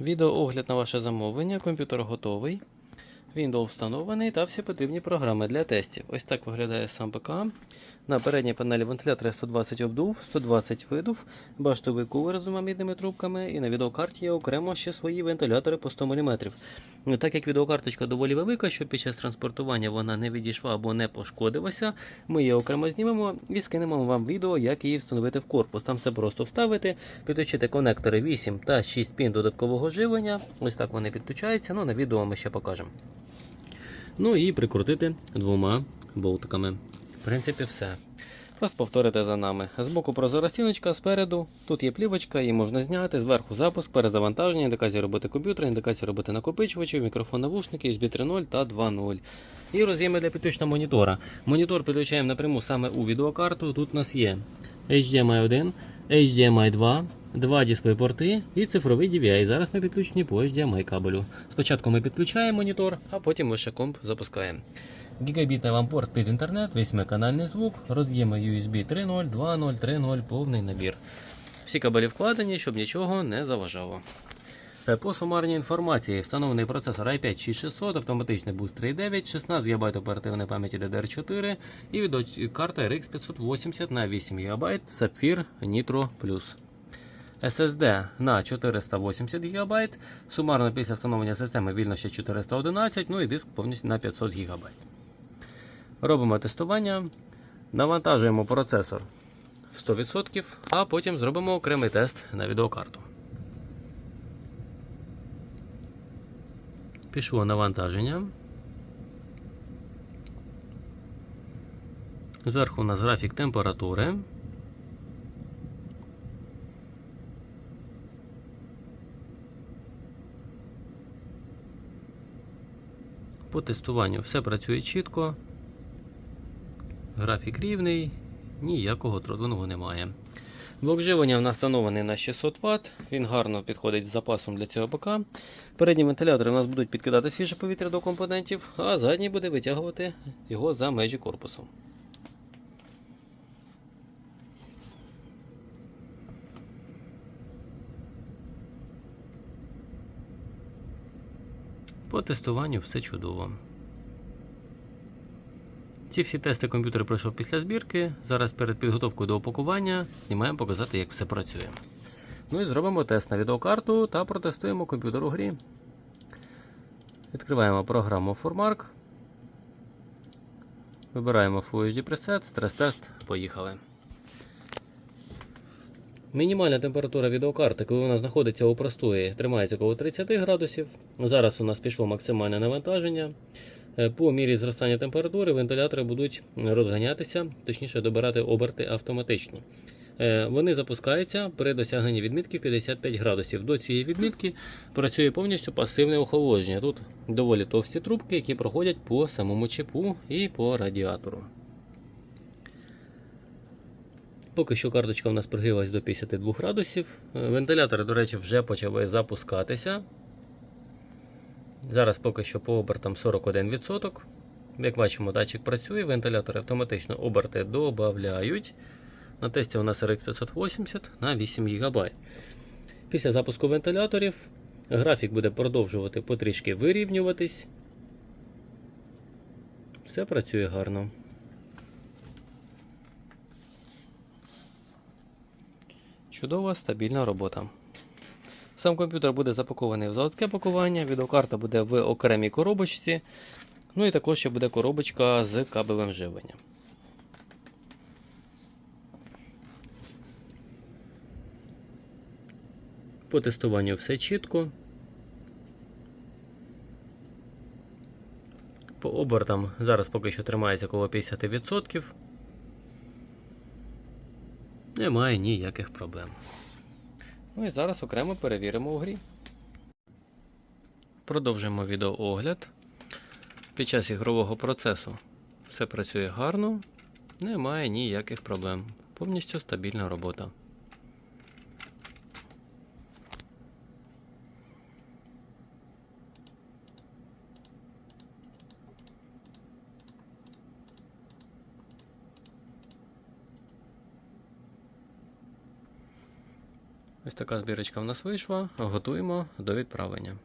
Відеоогляд на ваше замовлення. Комп'ютер готовий. Windows встановлений та всі потрібні програми для тестів. Ось так виглядає сам ПК. На передній панелі вентилятора 120 обдув, 120 видув, баштовий кулер з двома мідними трубками, і на відеокарті є окремо ще свої вентилятори по 100 мм. Так як відеокарточка доволі велика, щоб під час транспортування вона не відійшла або не пошкодилася, ми її окремо знімемо і скинемо вам відео, як її встановити в корпус. Там все просто вставити, підключити конектори 8 та 6 пін додаткового живлення. Ось так вони підключаються. Ну, на відео ми ще покажемо. Ну і прикрутити двома болтиками. Принципі, все. Просто повторите за нами. Збоку прозора стіночка, спереду. Тут є плівочка, її можна зняти. Зверху запуск, перезавантаження, індикація роботи комп'ютера, індикація роботи накопичувачів, мікрофон навушники, USB 3.0 та 2.0. І роз'єми для підключення монітора. Монітор підключаємо напряму саме у відеокарту. Тут у нас є HDMI 1, HDMI 2, два DisplayPорти і цифровий DVI. Зараз ми підключені по HDMI кабелю. Спочатку ми підключаємо монітор, а потім лише комп запускаємо. Гігабітний вам порт під інтернет, 8-канальний звук, роз'єми USB 3.0, 2.0, 3.0, повний набір. Всі кабелі вкладені, щоб нічого не заважало. Е, По сумарній інформації встановлений процесор i5 6600, автоматичний буст 3.9, 16 ГБ оперативної пам'яті DDR4 і відеокарта RX 580 на 8 ГБ Sapphire Nitro Plus. SSD на 480 ГБ, сумарно після встановлення системи вільно ще 411, ну і диск повністю на 500 ГБ. Робимо тестування, навантажуємо процесор в 100%, а потім зробимо окремий тест на відеокарту. Пішло навантаження. Зверху у нас графік температури. По тестуванню все працює чітко. Графік рівний, ніякого трудного немає. Блок живлення в нас встановлений на 600 Вт, він гарно підходить з запасом для цього ПК. Передні вентилятори у нас будуть підкидати свіже повітря до компонентів, а задній буде витягувати його за межі корпусу. По тестуванню все чудово. Ці всі тести комп'ютер пройшов після збірки. Зараз перед підготовкою до опакування знімаємо показати, як все працює. Ну і зробимо тест на відеокарту та протестуємо комп'ютер у грі. Відкриваємо програму Formark. Вибираємо Full HD Preset, стрес-тест. Поїхали. Мінімальна температура відеокарти, коли вона знаходиться у простої, тримається коло 30 градусів. Зараз у нас пішло максимальне навантаження. Е, По мірі зростання температури вентилятори будуть розганятися, точніше добирати оберти автоматично. Е, Вони запускаються при досягненні відмітки в 55 градусів. До цієї відмітки працює повністю пасивне охолодження. Тут доволі товсті трубки, які проходять по самому чіпу і по радіатору. Поки що карточка у нас прогрілась до 52 градусів. Е, Вентилятори, до речі, вже почали запускатися. Зараз поки що по обертам 41%. Як бачимо, датчик працює, вентилятори автоматично оберти додають. На тесті у нас RX 580 на 8 ГБ. Після запуску вентиляторів графік буде продовжувати потрішки вирівнюватись. Все працює гарно. Чудова стабільна робота. Сам комп'ютер буде запакований в заводське пакування, відеокарта буде в окремій коробочці. Ну і також ще буде коробочка з кабелем живлення. По тестуванню все чітко. По обертам зараз поки що тримається коло 50%. Немає ніяких проблем. Ну і зараз окремо перевіримо у грі. Продовжуємо відеоогляд. Під час ігрового процесу все працює гарно, немає ніяких проблем. Повністю стабільна робота. Ось така збірочка в нас вийшла. Готуємо до відправлення.